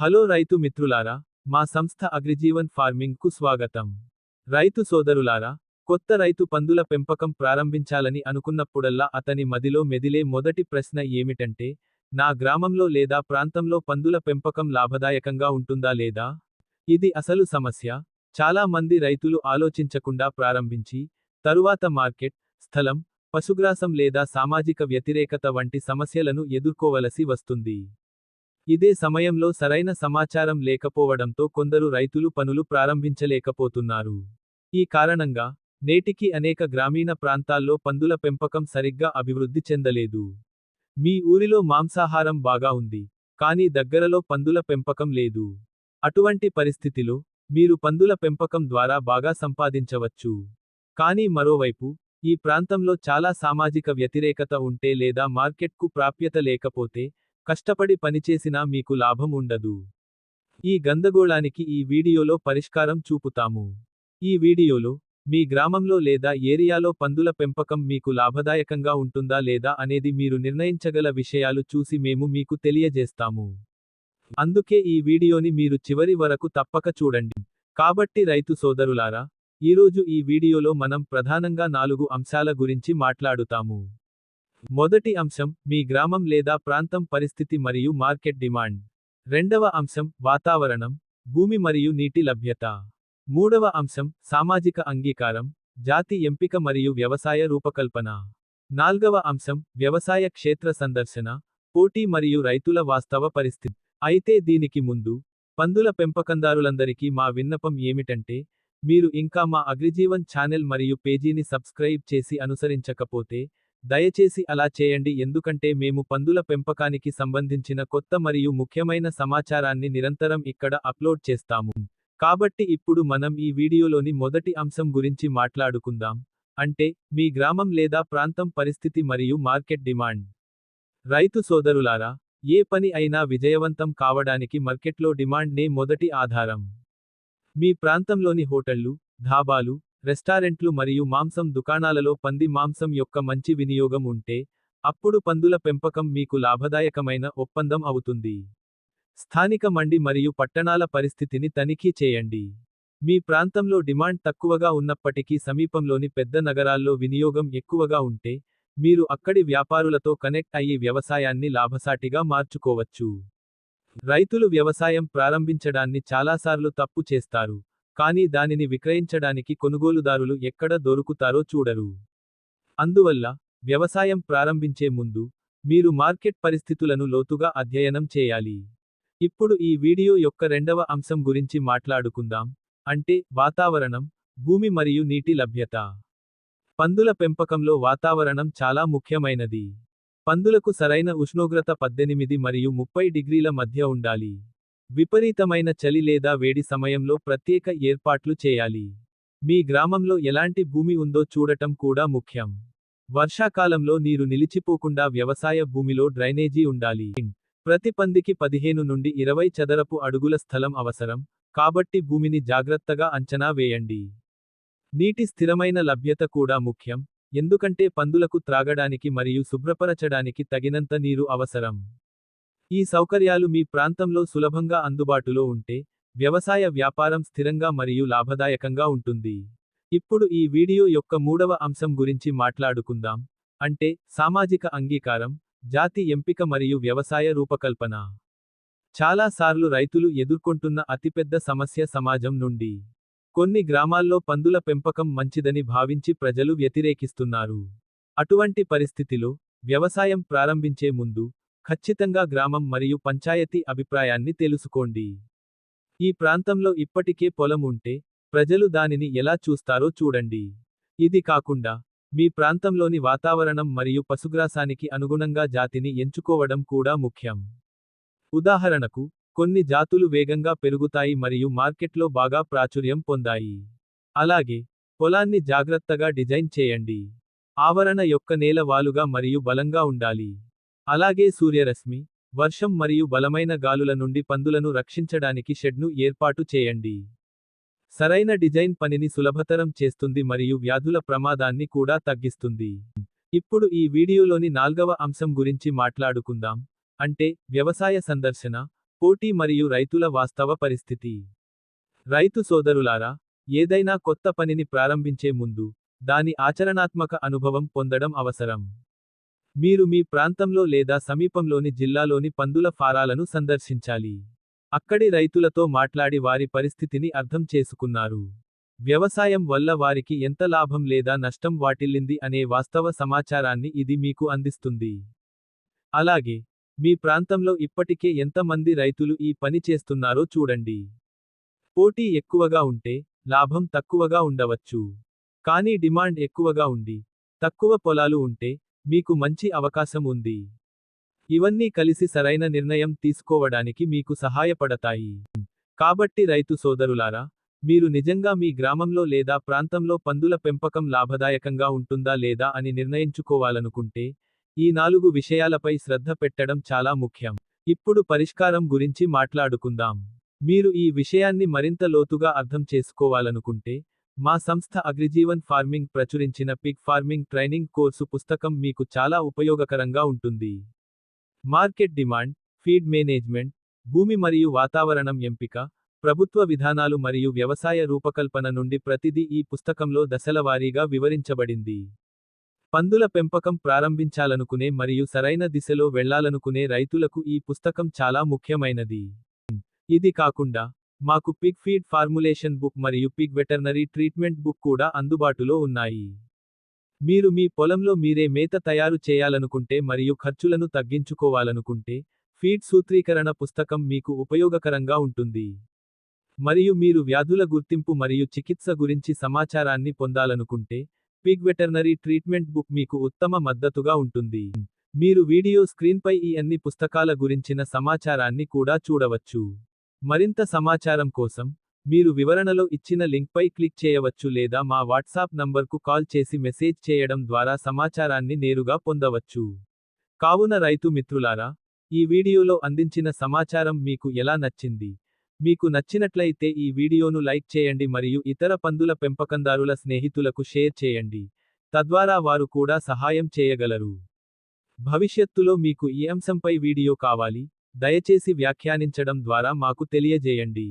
Hello రైతు మిత్రులారా మా సంస్థ అగ్రిజీవన్ ఫార్మింగ్కు స్వాగతం. రైతు సోదరులారా కొత్త రైతు పందుల పెంపకం ప్రారంభించాలని అనుకున్నప్పుడల్లా అతని మదిలో మెదిలే మొదటి ప్రశ్న ఏమిటంటే నా గ్రామంలో లేదా ప్రాంతంలో పందుల పెంపకం లాభదాయకంగా ఉంటుందా లేదా? ఇది అసలు సమస్య. చాలా మంది రైతులు ఆలోచించకుండా ప్రారంభించి తరువాత మార్కెట్ స్థలం పశుగ్రాసం లేదా సామాజిక వ్యతిరేకత వంటి సమస్యలను ఎదుర్కోవలసి వస్తుంది. ఇదే సమయంలో సరైన సమాచారం లేకపోవడంతో కొందరు రైతులు పనులు ప్రారంభించలేకపోతున్నారు. ఈ కారణంగా నేటికి అనేక గ్రామీణ ప్రాంతాల్లో పందుల పెంపకం సరిగ్గా అభివృద్ధి చెందలేదు. మీ ఊరిలో మాంసాహారం బాగా ఉంది కానీ దగ్గరలో పందుల పెంపకం లేదు. అటువంటి పరిస్థితిలో మీరు పందుల పెంపకం ద్వారా బాగా సంపాదించవచ్చు. కానీ మరోవైపు ఈ ప్రాంతంలో చాలా సామాజిక వ్యతిరేకత ఉంటే లేదా మార్కెట్కు ప్రాప్యత లేకపోతే కష్టపడి పనిచేసినా మీకు లాభం ఉండదు. ఈ గందగోళానికి ఈ వీడియోలో పరిష్కారం చూపుతాము. ఈ వీడియోలో మీ గ్రామంలో లేదా ఏరియాలో పందుల పెంపకం మీకు లాభదాయకంగా ఉంటుందా లేదా అనేది మీరు నిర్ణయించగల విషయాలు చూసి మేము మీకు తెలియజేస్తాము. అందుకే ఈ వీడియోని మీరు చివరి వరకు తప్పక చూడండి. కాబట్టి రైతు సోదరులారా ఈరోజు ఈ వీడియోలో మనం ప్రధానంగా నాలుగు అంశాల గురించి మాట్లాడుతాము. మొదటి అంశం మీ గ్రామం లేదా ప్రాంతం పరిస్థితి మరియు మార్కెట్ డిమాండ్. రెండవ అంశం వాతావరణం భూమి మరియు నీటి లభ్యత. మూడవ అంశం సామాజిక అంగీకారం జాతి ఎంపిక మరియు వ్యవసాయ రూపకల్పన. నాల్గవ అంశం వ్యవసాయ క్షేత్ర సందర్శన పోటీ మరియు రైతుల వాస్తవ పరిస్థితి. అయితే దీనికి ముందు పందుల పెంపకందారులందరికీ మా విన్నపం ఏమిటంటే మీరు ఇంకా మా అగ్రిజీవన్ ఛానల్ మరియు పేజీని సబ్స్క్రైబ్ చేసి అనుసరించకపోతే దయచేసి అలా చేయండి ఎందుకంటే మేము పందుల పెంపకానికి సంబంధించిన కొత్త మరియు ముఖ్యమైన సమాచారాన్ని నిరంతరం ఇక్కడ అప్లోడ్ చేస్తాము. కాబట్టి ఇప్పుడు మనం ఈ వీడియోలోని మొదటి అంశం గురించి మాట్లాడుకుందాం. అంటే మీ గ్రామం లేదా ప్రాంతం పరిస్థితి మరియు మార్కెట్ డిమాండ్. రైతు సోదరులారా ఏ పని అయినా విజయవంతం కావడానికి మార్కెట్లో డిమాండ్ నే మొదటి ఆధారం. మీ ప్రాంతంలోని హోటళ్ళు ధాబాలు రెస్టారెంట్లు మరియు మాంసం దుకాణాలలో పంది మాంసం యొక్క మంచి వినియోగం ఉంటే అప్పుడు పందుల పెంపకం మీకు లాభదాయకమైన ఒప్పందం అవుతుంది. స్థానిక మండి మరియు పట్టణాల పరిస్థితిని తనిఖీ చేయండి. మీ ప్రాంతంలో డిమాండ్ తక్కువగా ఉన్నప్పటికీ సమీపంలోని పెద్ద నగరాల్లో వినియోగం ఎక్కువగా ఉంటే మీరు అక్కడి వ్యాపారులతో కనెక్ట్ అయ్యి వ్యవసాయాన్ని లాభసాటిగా మార్చుకోవచ్చు. రైతులు వ్యవసాయం ప్రారంభించడాన్ని చాలాసార్లు తప్పు చేస్తారు. కానీ దానిని విక్రయించడానికి కొనుగోలుదారులు ఎక్కడ దొరుకుతారో చూడరు. అందువల్ల వ్యవసాయం ప్రారంభించే ముందు మీరు మార్కెట్ పరిస్థితులను లోతుగా అధ్యయనం చేయాలి. ఇప్పుడు ఈ వీడియో యొక్క రెండవ అంశం గురించి మాట్లాడుకుందాం. అంటే వాతావరణం భూమి మరియు నీటి లభ్యత. పందుల పెంపకంలో వాతావరణం చాలా ముఖ్యమైనది. పందులకు సరైన ఉష్ణోగ్రత పద్దెనిమిది మరియు ముప్పై డిగ్రీల మధ్య ఉండాలి. విపరీతమైన చలి లేదా వేడి సమయంలో ప్రత్యేక ఏర్పాట్లు చేయాలి. మీ గ్రామంలో ఎలాంటి భూమి ఉందో చూడటం కూడా ముఖ్యం. వర్షాకాలంలో నీరు నిలిచిపోకుండా వ్యవసాయ భూమిలో డ్రైనేజీ ఉండాలి. ప్రతి పందికి పదిహేను నుండి ఇరవై చదరపు అడుగుల స్థలం అవసరం. కాబట్టి భూమిని జాగ్రత్తగా అంచనా వేయండి. నీటి స్థిరమైన లభ్యత కూడా ముఖ్యం. ఎందుకంటే పందులకు త్రాగడానికి మరియు శుభ్రపరచడానికి తగినంత నీరు అవసరం. ఈ సౌకర్యాలు మీ ప్రాంతంలో సులభంగా అందుబాటులో ఉంటే వ్యవసాయ వ్యాపారం స్థిరంగా మరియు లాభదాయకంగా ఉంటుంది. ఇప్పుడు ఈ వీడియో యొక్క మూడవ అంశం గురించి మాట్లాడుకుందాం. అంటే సామాజిక అంగీకారం జాతి ఎంపిక మరియు వ్యవసాయ రూపకల్పన. చాలా సార్లు రైతులు ఎదుర్కొంటున్న అతిపెద్ద సమస్య సమాజం నుండి. కొన్ని గ్రామాల్లో పందుల పెంపకం మంచిదని భావించి ప్రజలు వ్యతిరేకిస్తున్నారు. అటువంటి పరిస్థితిలో వ్యవసాయం ప్రారంభించే ముందు ఖచ్చితంగా గ్రామం మరియు పంచాయతీ అభిప్రాయాన్ని తెలుసుకోండి. ఈ ప్రాంతంలో ఇప్పటికే పొలం ఉంటే ప్రజలు దానిని ఎలా చూస్తారో చూడండి. ఇది కాకుండా మీ ప్రాంతంలోని వాతావరణం మరియు పశుగ్రాసానికి అనుగుణంగా జాతిని ఎంచుకోవడం కూడా ముఖ్యం. ఉదాహరణకు కొన్ని జాతులు వేగంగా పెరుగుతాయి మరియు మార్కెట్లో బాగా ప్రాచుర్యం పొందాయి. అలాగే పొలాన్ని జాగ్రత్తగా డిజైన్ చేయండి. ఆవరణ యొక్క నేల వాలుగా మరియు బలంగా ఉండాలి. అలాగే సూర్యరశ్మి వర్షం మరియు బలమైన గాలుల నుండి పందులను రక్షించడానికి షెడ్ను ఏర్పాటు చేయండి. సరైన డిజైన్ పనిని సులభతరం చేస్తుంది మరియు వ్యాధుల ప్రమాదాన్ని కూడా తగ్గిస్తుంది. ఇప్పుడు ఈ వీడియోలోని నాల్గవ అంశం గురించి మాట్లాడుకుందాం. అంటే వ్యవసాయ సందర్శన పోటీ మరియు రైతుల వాస్తవ పరిస్థితి. రైతు సోదరులారా ఏదైనా కొత్త పనిని ప్రారంభించే ముందు దాని ఆచరణాత్మక అనుభవం పొందడం అవసరం. మీరు మీ ప్రాంతంలో లేదా సమీపంలోని జిల్లాలోని పందుల ఫారాలను సందర్శించాలి. అక్కడి రైతులతో మాట్లాడి వారి పరిస్థితిని అర్థం చేసుకున్నారు. వ్యవసాయం వల్ల వారికి ఎంత లాభం లేదా నష్టం వాటిల్లింది అనే వాస్తవ సమాచారాన్ని ఇది మీకు అందిస్తుంది. అలాగే మీ ప్రాంతంలో ఇప్పటికే ఎంతమంది రైతులు ఈ పని చేస్తున్నారో చూడండి. పోటీ ఎక్కువగా ఉంటే లాభం తక్కువగా ఉండవచ్చు. కానీ డిమాండ్ ఎక్కువగా ఉండి తక్కువ పొలాలు ఉంటే మీకు మంచి అవకాశం ఉంది. ఇవన్నీ కలిసి సరైన నిర్ణయం తీసుకోవడానికి మీకు సహాయపడతాయి. కాబట్టి రైతు సోదరులారా మీరు నిజంగా మీ గ్రామంలో లేదా ప్రాంతంలో పందుల పెంపకం లాభదాయకంగా ఉంటుందా లేదా అని నిర్ణయించుకోవాలనుకుంటే ఈ నాలుగు విషయాలపై శ్రద్ధ పెట్టడం చాలా ముఖ్యం. ఇప్పుడు పరిష్కారం గురించి మాట్లాడుకుందాం. మీరు ఈ విషయాన్ని మరింత లోతుగా అర్థం చేసుకోవాలనుకుంటే మా సంస్థ అగ్రిజీవన్ ఫార్మింగ్ ప్రచురించిన పిగ్ ఫార్మింగ్ ట్రైనింగ్ కోర్సు పుస్తకం మీకు చాలా ఉపయోగకరంగా ఉంటుంది. మార్కెట్ డిమాండ్ ఫీడ్ మేనేజ్మెంట్ భూమి మరియు వాతావరణం ఎంపిక ప్రభుత్వ విధానాలు మరియు వ్యవసాయ రూపకల్పన నుండి ప్రతిదీ ఈ పుస్తకంలో దశలవారీగా వివరించబడింది. పందుల పెంపకం ప్రారంభించాలనుకునే మరియు సరైన దిశలో వెళ్ళాలనుకునే రైతులకు ఈ పుస్తకం చాలా ముఖ్యమైనది. ఇది కాకుండా మాకు పిగ్ ఫీడ్ ఫార్ములేషన్ బుక్ మరియు పిగ్ వెటర్నరీ ట్రీట్మెంట్ బుక్ కూడా అందుబాటులో ఉన్నాయి. మీరు మీ పొలంలో మీరే మేత తయారు చేయాలనుకుంటే మరియు ఖర్చులను తగ్గించుకోవాలనుకుంటే ఫీడ్ సూత్రీకరణ పుస్తకం మీకు ఉపయోగకరంగా ఉంటుంది. మరియు మీరు వ్యాధుల గుర్తింపు మరియు చికిత్స గురించి సమాచారాన్ని పొందాలనుకుంటే పిగ్ వెటర్నరీ ట్రీట్మెంట్ బుక్ మీకు ఉత్తమ మద్దతుగా ఉంటుంది. మీరు వీడియో స్క్రీన్పై ఈ అన్ని పుస్తకాల గురించిన సమాచారాన్ని కూడా చూడవచ్చు. మరింత సమాచారం కోసం మీరు వివరణలో ఇచ్చిన లింక్పై క్లిక్ చేయవచ్చు లేదా మా వాట్సాప్ నంబర్కు కాల్ చేసి మెసేజ్ చేయడం ద్వారా సమాచారాన్ని నేరుగా పొందవచ్చు. కావున రైతు మిత్రులారా ఈ వీడియోలో అందించిన సమాచారం మీకు ఎలా నచ్చింది? మీకు నచ్చినట్లయితే ఈ వీడియోను లైక్ చేయండి మరియు ఇతర పందుల పెంపకందారుల స్నేహితులకు షేర్ చేయండి. తద్వారా వారు కూడా సహాయం చేయగలరు. భవిష్యత్తులో మీకు ఈ అంశంపై వీడియో కావాలి. దయచేసి వ్యాఖ్యానించడం ద్వారా మాకు తెలియజేయండి.